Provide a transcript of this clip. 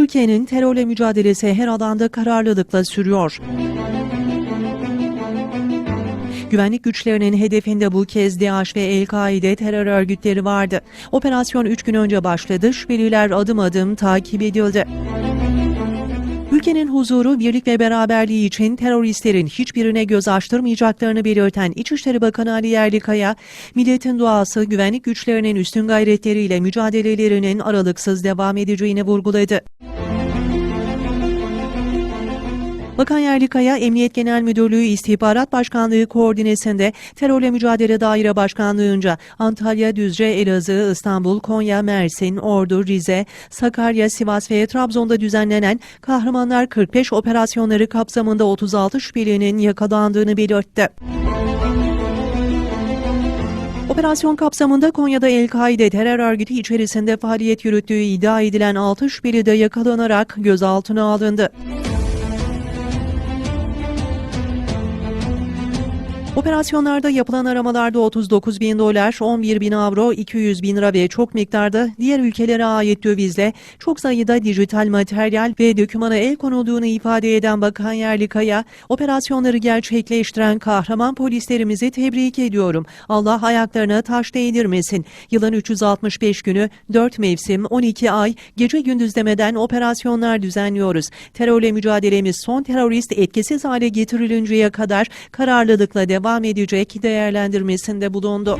Türkiye'nin terörle mücadelesi her alanda kararlılıkla sürüyor. Güvenlik güçlerinin hedefinde bu kez DAEŞ ve El-Kaide terör örgütleri vardı. Operasyon 3 gün önce başladı, şüpheliler adım adım takip edildi. Ülkenin huzuru, birlik ve beraberliği için teröristlerin hiçbirine göz açtırmayacaklarını belirten İçişleri Bakanı Ali Yerlikaya, milletin duası güvenlik güçlerinin üstün gayretleriyle mücadelelerinin aralıksız devam edeceğini vurguladı. Bakan Yerlikaya, Emniyet Genel Müdürlüğü İstihbarat Başkanlığı koordinesinde Terörle Mücadele Daire Başkanlığı'nca Antalya, Düzce, Elazığ, İstanbul, Konya, Mersin, Ordu, Rize, Sakarya, Sivas ve Trabzon'da düzenlenen Kahramanlar 45 operasyonları kapsamında 36 şüphelinin yakalandığını belirtti. Operasyon kapsamında Konya'da El-Kaide terör örgütü içerisinde faaliyet yürüttüğü iddia edilen 6 şüpheli de yakalanarak gözaltına alındı. Operasyonlarda yapılan aramalarda 39 bin dolar, 11 bin avro, 200 bin lira ve çok miktarda diğer ülkelere ait dövizle çok sayıda dijital materyal ve dokümana el konulduğunu ifade eden Bakan Yerlikaya, operasyonları gerçekleştiren kahraman polislerimizi tebrik ediyorum. Allah ayaklarına taş değdirmesin. Yılın 365 günü, 4 mevsim, 12 ay, gece gündüz demeden operasyonlar düzenliyoruz. Terörle mücadelemiz son terörist etkisiz hale getirilinceye kadar kararlılıkla devam edecek değerlendirmesinde bulundu.